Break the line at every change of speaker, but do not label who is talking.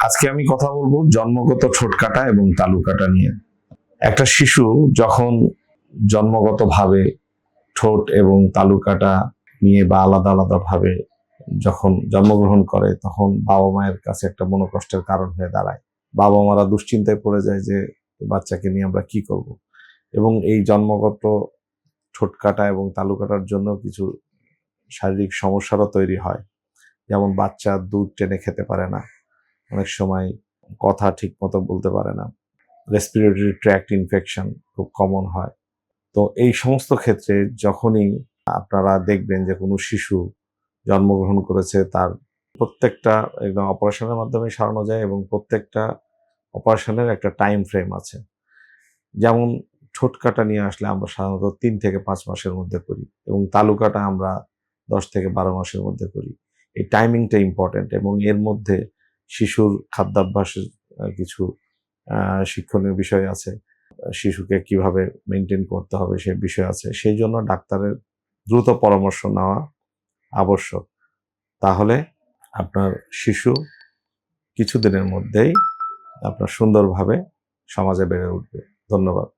আজকে আমি কথা বলব জন্মগত ঠোঁট কাটা এবং তালু কাটা নিয়ে। একটা শিশু যখন জন্মগতভাবে ঠোঁট এবং তালু কাটা নিয়ে বা আলাদা আলাদা ভাবে যখন জন্মগ্রহণ করে, তখন বাবা মায়ের কাছে একটা মনোকষ্টের কারণ হয়ে দাঁড়ায়। বাবা মারা দুশ্চিন্তায় পড়ে যায় যে বাচ্চাকে নিয়ে আমরা কি করব? এবং এই জন্মগত ঠোঁট কাটা এবং তালু কাটার জন্য কিছু শারীরিক সমস্যারও তৈরি হয়। যেমন বাচ্চা দুধ টেনে খেতে পারে না। অনেক সময় কথা ঠিক মতো বলতে পারে না। রেসপিরেটরি ট্র্যাক্ট ইনফেকশন খুব কমন হয়। তো এই সমস্ত ক্ষেত্রে যখনই আপনারা দেখবেন যে কোনো শিশু জন্মগ্রহণ করেছে, তার প্রত্যেকটা একদম অপারেশনের মাধ্যমে সারানো যায় এবং প্রত্যেকটা অপারেশনের একটা টাইম ফ্রেম আছে। যেমন ঠোঁট কাটা নিয়ে আসলে আমরা সাধারণত তিন থেকে পাঁচ মাসের মধ্যে করি এবং তালুকাটা আমরা দশ থেকে বারো মাসের মধ্যে করি। এই টাইমিংটা ইম্পর্টেন্ট এবং এর মধ্যে শিশুর খাদ্যাভ্যাসের কিছু শিক্ষণীয় বিষয় আছে, শিশুকে কীভাবে মেনটেন করতে হবে সে বিষয় আছে, সেই জন্য ডাক্তারের দ্রুত পরামর্শ নেওয়া আবশ্যক। তাহলে আপনার শিশু কিছুদিনের মধ্যেই আপনার সুন্দরভাবে সমাজে বেড়ে উঠবে। ধন্যবাদ।